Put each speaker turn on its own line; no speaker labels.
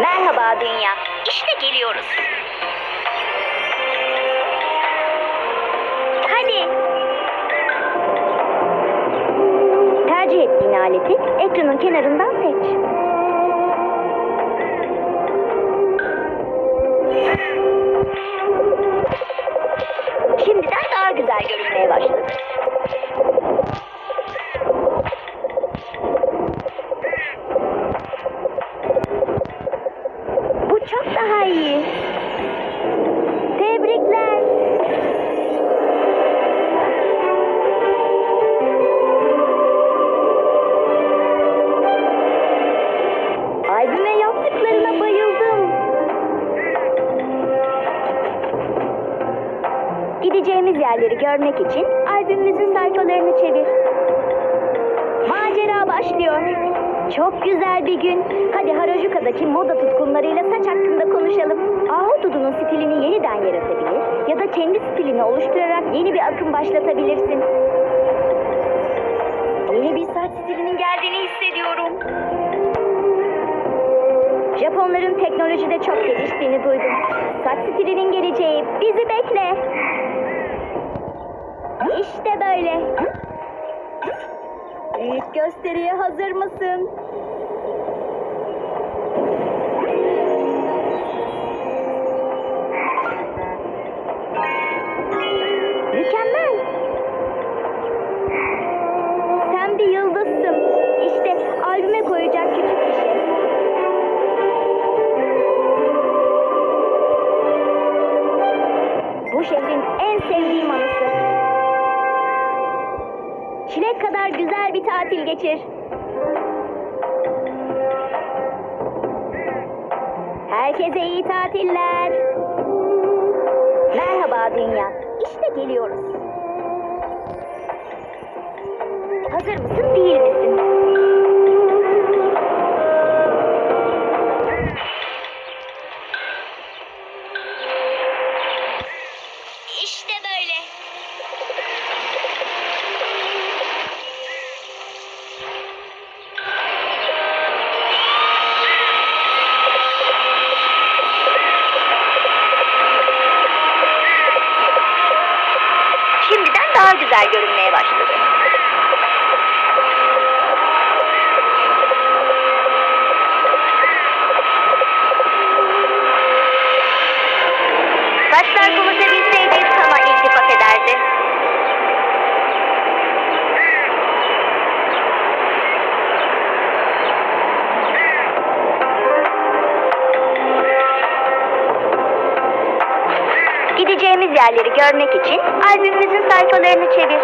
Merhaba dünya. İşte geliyoruz. Hadi. Tercih ettiğin aleti ekranın kenarından seç. Şimdiden daha güzel görünmeye başladı. Gideceğimiz yerleri görmek için albümümüzün sayfalarını çevir. Macera başlıyor. Çok güzel bir gün. Hadi Harajuka'daki moda tutkunlarıyla saç hakkında konuşalım. Ahududu'nun stilini yeniden yaratabilir ya da kendi stilini oluşturarak yeni bir akım başlatabilirsin. Yeni bir saç stilinin geldiğini hissediyorum. Japonların teknolojide çok geliştiğini duydum. Saç stilinin geleceği bizi bekle. İşte böyle. Büyük gösteriye hazır mısın? Şehrin en sevdiğim anısı. Çilek kadar güzel bir tatil geçir. Herkese iyi tatiller. Merhaba dünya. İşte geliyoruz. Hazır mısın değil misin? İşte böyle. Şimdiden daha güzel görünmeye Gideceğimiz yerleri görmek için albümümüzün sayfalarını çevir.